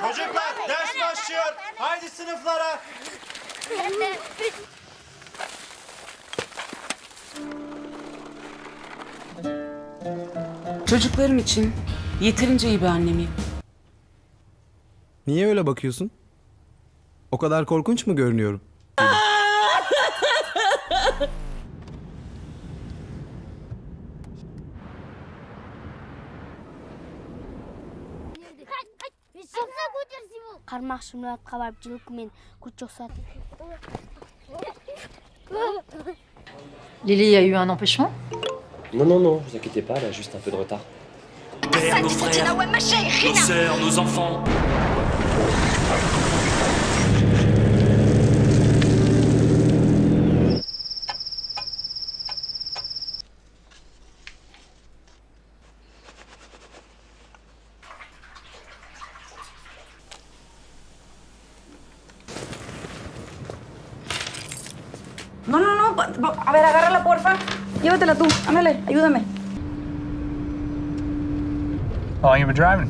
Çocuklar ders başlıyor. Haydi sınıflara. Çocuklarım için yeterince iyi bir annemiyim. Niye öyle bakıyorsun? O kadar korkunç mu görünüyorum? қармақ шымыратқа барып жылқымен күт жоқсатып Lily, il y a eu un empêchement Non, non, non, vous inquiétez pas, elle a juste un peu de retard. Père, nos frères, nos sœurs, nos enfants. No, no, no. A ver, agárrala, porfa. Llévatela tú. Ándale, ayúdame. How long you been driving?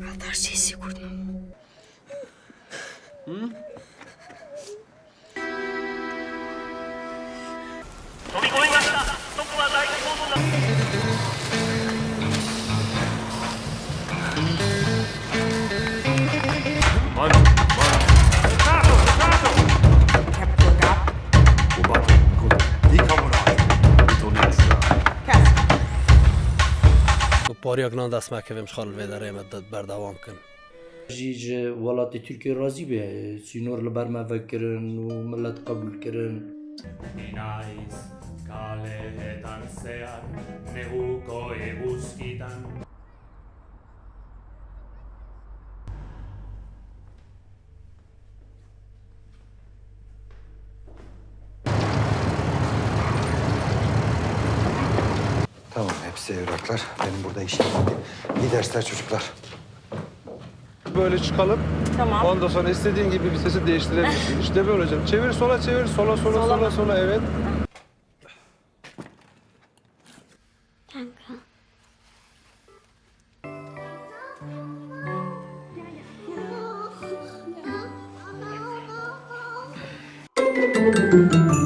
Подожди секунду. پارێکنان دەستمەکەم خاڵ بێدەڕێمە بەرداوام بکەن. ژیج وڵاتی تورکی ڕازی بێ سینۆر لە بەرمەڤەکردن و ملت قبولکردن. Naiz, kaleetan zehar, neguko eguzkitan. Tamam hepsi evraklar. Benim burada işim bitti. İyi dersler çocuklar. Böyle çıkalım. Tamam. Ondan sonra istediğin gibi bir sesi değiştirebilirsin. işte böyle hocam. Çevir sola çevir. Sola sola sola sola, evet. Kanka.